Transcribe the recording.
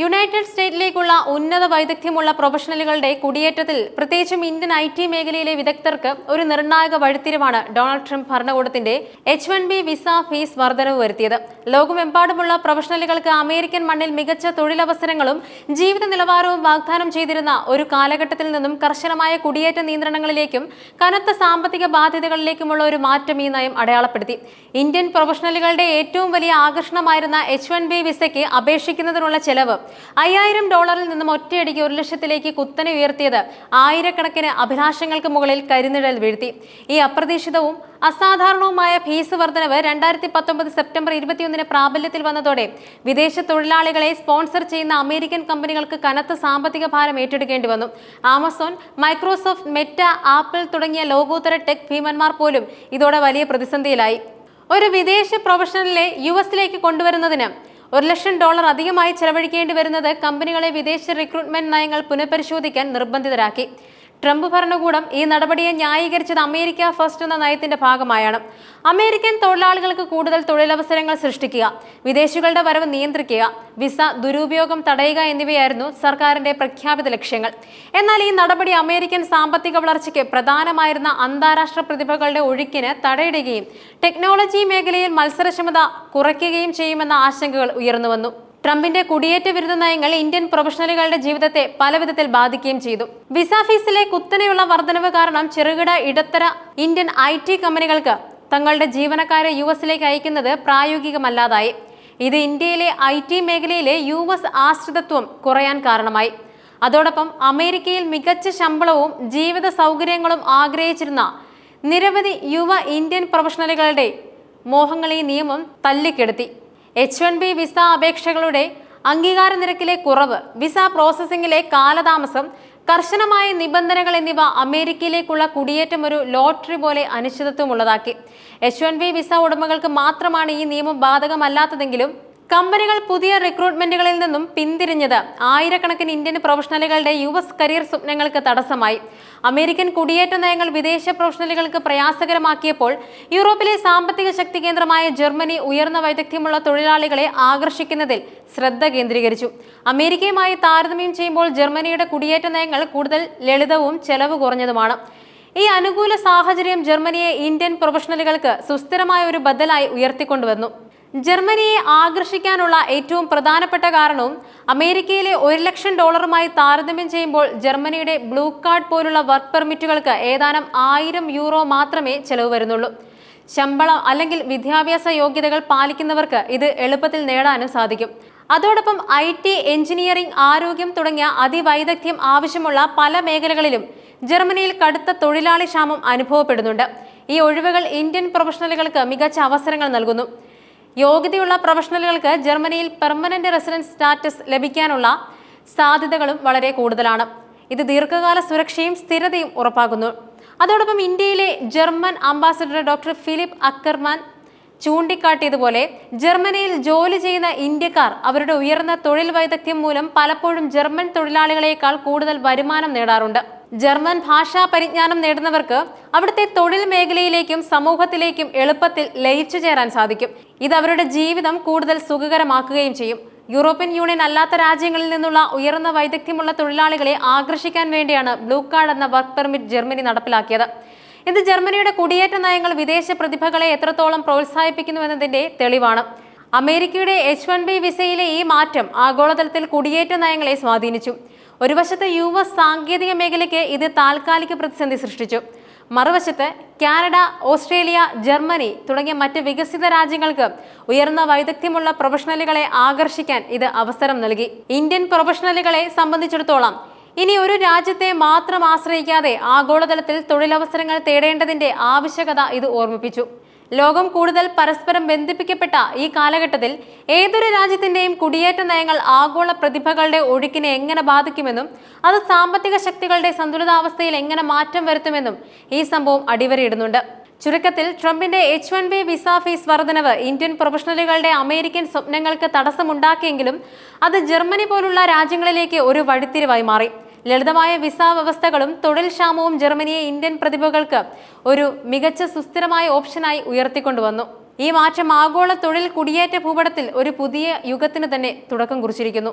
United സ്റ്റേറ്റിലേക്കുള്ള ഉന്നത വൈദഗ്ധ്യമുള്ള പ്രൊഫഷണലുകളുടെ കുടിയേറ്റത്തിൽ പ്രത്യേകിച്ചും Indian I T മേഖലയിലെ വിദഗ്ധർക്ക് ഒരു നിർണായക വഴിത്തിരിവാണ് ഡൊണാൾഡ് ട്രംപ് ഭരണകൂടത്തിന്റെ H one B visa fees വർധനവ് വരുത്തിയത്. ലോകമെമ്പാടുമുള്ള പ്രൊഫഷണലുകൾക്ക് അമേരിക്കൻ മണ്ണിൽ മികച്ച തൊഴിലവസരങ്ങളും ജീവിത നിലവാരവും വാഗ്ദാനം ചെയ്തിരുന്ന ഒരു കാലഘട്ടത്തിൽ നിന്നും കർശനമായ കുടിയേറ്റ നിയന്ത്രണങ്ങളിലേക്കും കനത്ത സാമ്പത്തിക ബാധ്യതകളിലേക്കുമുള്ള ഒരു മാറ്റം ഈ നയം അടയാളപ്പെടുത്തി. ഇന്ത്യൻ പ്രൊഫഷണലുകളുടെ ഏറ്റവും വലിയ ആകർഷണമായിരുന്ന എച്ച് വൺ ബി വിസയ്ക്ക് അപേക്ഷിക്കുന്നതിനുള്ള ചെലവ് അയ്യായിരം ഡോളറിൽ നിന്നും ഒറ്റയടിക്ക് ഒരു ലക്ഷത്തിലേക്ക് കുത്തനെ ഉയർത്തിയത് ആയിരക്കണക്കിന് അഭിലാഷങ്ങൾക്ക് മുകളിൽ കരിനിഴൽ വീഴ്ത്തി. ഈ അപ്രതീക്ഷിതവും അസാധാരണവുമായ ഫീസ് വർധനവ് രണ്ടായിരത്തി പത്തൊമ്പത് സെപ്റ്റംബർ ഇരുപത്തിയൊന്നിന് പ്രാബല്യത്തിൽ വന്നതോടെ വിദേശ തൊഴിലാളികളെ സ്പോൺസർ ചെയ്യുന്ന അമേരിക്കൻ കമ്പനികൾക്ക് കനത്ത സാമ്പത്തിക ഭാരം ഏറ്റെടുക്കേണ്ടി വന്നു. ആമസോൺ മൈക്രോസോഫ്റ്റ് മെറ്റ ആപ്പിൾ തുടങ്ങിയ ലോകോത്തര ടെക് ഭീമന്മാർ പോലും ഇതോടെ വലിയ പ്രതിസന്ധിയിലായി. ഒരു വിദേശ പ്രൊഫഷണലിനെ യു എസിലേക്ക് കൊണ്ടുവരുന്നതിന് ഒരു ലക്ഷം ഡോളർ അധികമായി ചെലവഴിക്കേണ്ടി വരുന്നത് കമ്പനികളെ വിദേശ റിക്രൂട്ട്മെന്റ് നയങ്ങൾ പുനഃപരിശോധിക്കാൻ നിർബന്ധിതരാക്കി. ട്രംപ് ഭരണകൂടം ഈ നടപടിയെ ന്യായീകരിച്ചത് അമേരിക്ക ഫസ്റ്റ് എന്ന നയത്തിന്റെ ഭാഗമായാണ്. അമേരിക്കൻ തൊഴിലാളികൾക്ക് കൂടുതൽ തൊഴിലവസരങ്ങൾ സൃഷ്ടിക്കുക വിദേശികളുടെ വരവ് നിയന്ത്രിക്കുക വിസ ദുരുപയോഗം തടയുക എന്നിവയായിരുന്നു സർക്കാരിന്റെ പ്രഖ്യാപിത ലക്ഷ്യങ്ങൾ. എന്നാൽ ഈ നടപടി അമേരിക്കൻ സാമ്പത്തിക വളർച്ചയ്ക്ക് പ്രധാനമായിരുന്ന അന്താരാഷ്ട്ര പ്രതിഭകളുടെ ഒഴുക്കിന് തടയിടുകയും ടെക്നോളജി മേഖലയിൽ മത്സരക്ഷമത കുറയ്ക്കുകയും ചെയ്യുമെന്ന ആശങ്കകൾ ഉയർന്നുവന്നു. ട്രംപിന്റെ കുടിയേറ്റ വിരുദ്ധ നയങ്ങൾ ഇന്ത്യൻ പ്രൊഫഷണലുകളുടെ ജീവിതത്തെ പലവിധത്തിൽ ബാധിക്കുകയും ചെയ്തു. വിസ ഫീസിലെ കുത്തനെയുള്ള വർധനവ് കാരണം ചെറുകിട ഇടത്തര ഇന്ത്യൻ ഐ ടി കമ്പനികൾക്ക് തങ്ങളുടെ ജീവനക്കാരെ യു എസിലേക്ക് അയക്കുന്നത് പ്രായോഗികമല്ലാതായി. ഇത് ഇന്ത്യയിലെ ഐ ടി മേഖലയിലെ യു എസ് ആശ്രിതത്വം കുറയാൻ കാരണമായി. അതോടൊപ്പം അമേരിക്കയിൽ മികച്ച ശമ്പളവും ജീവിത സൗകര്യങ്ങളും ആഗ്രഹിച്ചിരുന്ന നിരവധി യുവ ഇന്ത്യൻ പ്രൊഫഷണലുകളുടെ മോഹങ്ങൾ ഈ നിയമം തല്ലിക്കെടുത്തി. എച്ച് വൺ ബി വിസ അപേക്ഷകളുടെ അംഗീകാര നിരക്കിലെ കുറവ് വിസ പ്രോസസ്സിംഗിലെ കാലതാമസം കർശനമായ നിബന്ധനകൾ എന്നിവ അമേരിക്കയിലേക്കുള്ള കുടിയേറ്റം ഒരു ലോട്ടറി പോലെ അനിശ്ചിതത്വമുള്ളതാക്കി എച്ച് വൺ ബി വിസ ഉടമകൾക്ക് മാത്രമാണ് ഈ നിയമം ബാധകമല്ലാത്തതെങ്കിലും കമ്പനികൾ പുതിയ റിക്രൂട്ട്മെന്റുകളിൽ നിന്നും പിന്തിരിഞ്ഞത് ആയിരക്കണക്കിന് ഇന്ത്യൻ പ്രൊഫഷണലുകളുടെ യു കരിയർ സ്വപ്നങ്ങൾക്ക് തടസ്സമായി. അമേരിക്കൻ കുടിയേറ്റ നയങ്ങൾ വിദേശ പ്രൊഫഷണലുകൾക്ക് പ്രയാസകരമാക്കിയപ്പോൾ യൂറോപ്പിലെ സാമ്പത്തിക ശക്തി കേന്ദ്രമായ ജർമ്മനി ഉയർന്ന വൈദഗ്ധ്യമുള്ള തൊഴിലാളികളെ ആകർഷിക്കുന്നതിൽ ശ്രദ്ധ കേന്ദ്രീകരിച്ചു. അമേരിക്കയുമായി താരതമ്യം ചെയ്യുമ്പോൾ ജർമ്മനിയുടെ കുടിയേറ്റ നയങ്ങൾ കൂടുതൽ ലളിതവും ചെലവ് കുറഞ്ഞതുമാണ്. ഈ അനുകൂല സാഹചര്യം ജർമ്മനിയെ ഇന്ത്യൻ പ്രൊഫഷണലുകൾക്ക് സുസ്ഥിരമായ ഒരു ബദലായി ഉയർത്തിക്കൊണ്ടുവന്നു. ജർമ്മനിയെ ആകർഷിക്കാനുള്ള ഏറ്റവും പ്രധാനപ്പെട്ട കാരണവും അമേരിക്കയിലെ ഒരു ലക്ഷം ഡോളറുമായി താരതമ്യം ചെയ്യുമ്പോൾ ജർമ്മനിയുടെ ബ്ലൂ കാർഡ് പോലുള്ള വർക്ക് പെർമിറ്റുകൾക്ക് ഏതാനും ആയിരം യൂറോ മാത്രമേ ചെലവ് വരുന്നുള്ളൂ. ശമ്പളം അല്ലെങ്കിൽ വിദ്യാഭ്യാസ യോഗ്യതകൾ പാലിക്കുന്നവർക്ക് ഇത് എളുപ്പത്തിൽ നേടാനും സാധിക്കും. അതോടൊപ്പം ഐ ടി എഞ്ചിനീയറിംഗ് ആരോഗ്യം തുടങ്ങിയ അതിവൈദഗ്ധ്യം ആവശ്യമുള്ള പല മേഖലകളിലും ജർമ്മനിയിൽ കടുത്ത തൊഴിലാളി ക്ഷാമം അനുഭവപ്പെടുന്നുണ്ട്. ഈ ഒഴിവുകൾ ഇന്ത്യൻ പ്രൊഫഷണലുകൾക്ക് മികച്ച അവസരങ്ങൾ നൽകുന്നു. യോഗ്യതയുള്ള പ്രൊഫഷണലുകൾക്ക് ജർമ്മനിയിൽ പെർമനന്റ് റെസിഡൻസ് സ്റ്റാറ്റസ് ലഭിക്കാനുള്ള സാധ്യതകളും വളരെ കൂടുതലാണ്. ഇത് ദീർഘകാല സുരക്ഷയും സ്ഥിരതയും ഉറപ്പാക്കുന്നു. അതോടൊപ്പം ഇന്ത്യയിലെ German ambassador doctor Philipp Ackermann ചൂണ്ടിക്കാട്ടിയതുപോലെ ജർമ്മനിയിൽ ജോലി ചെയ്യുന്ന ഇന്ത്യക്കാർ അവരുടെ ഉയർന്ന തൊഴിൽ വൈദഗ്ധ്യം മൂലം പലപ്പോഴും ജർമ്മൻ തൊഴിലാളികളെക്കാൾ കൂടുതൽ വരുമാനം നേടാറുണ്ട്. ജർമ്മൻ ഭാഷാ പരിജ്ഞാനം നേടുന്നവർക്ക് അവിടുത്തെ തൊഴിൽ മേഖലയിലേക്കും സമൂഹത്തിലേക്കും എളുപ്പത്തിൽ ലയിച്ചു ചേരാൻ സാധിക്കും. ഇത് അവരുടെ ജീവിതം കൂടുതൽ സുഖകരമാക്കുകയും ചെയ്യും. യൂറോപ്യൻ യൂണിയൻ അല്ലാത്ത രാജ്യങ്ങളിൽ നിന്നുള്ള ഉയർന്ന വൈദഗ്ധ്യമുള്ള തൊഴിലാളികളെ ആകർഷിക്കാൻ വേണ്ടിയാണ് ബ്ലൂ കാർഡ് എന്ന വർക്ക് പെർമിറ്റ് ജർമ്മനി നടപ്പിലാക്കിയത്. ഇത് ജർമ്മനിയുടെ കുടിയേറ്റ നയങ്ങൾ വിദേശ പ്രതിഭകളെ എത്രത്തോളം പ്രോത്സാഹിപ്പിക്കുന്നു പ്രോത്സാഹിപ്പിക്കുന്നുവെന്നതിന്റെ തെളിവാണ്. അമേരിക്കയുടെ എച്ച് വൺ ബി വിസയിലെ ഈ മാറ്റം ആഗോളതലത്തിൽ കുടിയേറ്റ നയങ്ങളെ സ്വാധീനിച്ചു. ഒരു വശത്ത് യു എസ് സാങ്കേതിക മേഖലയ്ക്ക് ഇത് താൽക്കാലിക പ്രതിസന്ധി സൃഷ്ടിച്ചു. മറുവശത്ത് കാനഡ ഓസ്ട്രേലിയ ജർമ്മനി തുടങ്ങിയ മറ്റ് വികസിത രാജ്യങ്ങൾക്ക് ഉയർന്ന വൈദഗ്ധ്യമുള്ള പ്രൊഫഷണലുകളെ ആകർഷിക്കാൻ ഇത് അവസരം നൽകി. ഇന്ത്യൻ പ്രൊഫഷണലുകളെ സംബന്ധിച്ചിടത്തോളം ഇനി ഒരു രാജ്യത്തെ മാത്രം ആശ്രയിക്കാതെ ആഗോളതലത്തിൽ തൊഴിലവസരങ്ങൾ തേടേണ്ടതിന്റെ ആവശ്യകത ഇത് ഓർമ്മിപ്പിച്ചു. ലോകം കൂടുതൽ പരസ്പരം ബന്ധിപ്പിക്കപ്പെട്ട ഈ കാലഘട്ടത്തിൽ ഏതൊരു രാജ്യത്തിന്റെയും കുടിയേറ്റ നയങ്ങൾ ആഗോള പ്രതിഭകളുടെ ഒഴുക്കിനെ എങ്ങനെ ബാധിക്കുമെന്നും അത് സാമ്പത്തിക ശക്തികളുടെ സന്തുലിതാവസ്ഥയിൽ എങ്ങനെ മാറ്റം വരുത്തുമെന്നും ഈ സംഭവം അടിവരയിടുന്നുണ്ട്. ചുരുക്കത്തിൽ ട്രംപിന്റെ H one B visa fees വർധനവ് ഇന്ത്യൻ പ്രൊഫഷണലുകളുടെ അമേരിക്കൻ സ്വപ്നങ്ങൾക്ക് തടസ്സമുണ്ടാക്കിയെങ്കിലും അത് ജർമ്മനി പോലുള്ള രാജ്യങ്ങളിലേക്ക് ഒരു വഴിത്തിരിവായി മാറി. ലളിതമായ വിസ വ്യവസ്ഥകളും തൊഴിൽ ക്ഷാമവും ജർമ്മനിയെ ഇന്ത്യൻ പ്രതിഭകൾക്ക് ഒരു മികച്ച സുസ്ഥിരമായ ഓപ്ഷനായി ഉയർത്തിക്കൊണ്ടുവന്നു. ഈ മാറ്റം ആഗോള തൊഴിൽ കുടിയേറ്റ ഭൂപടത്തിൽ ഒരു പുതിയ യുഗത്തിന് തന്നെ തുടക്കം കുറിച്ചിരിക്കുന്നു.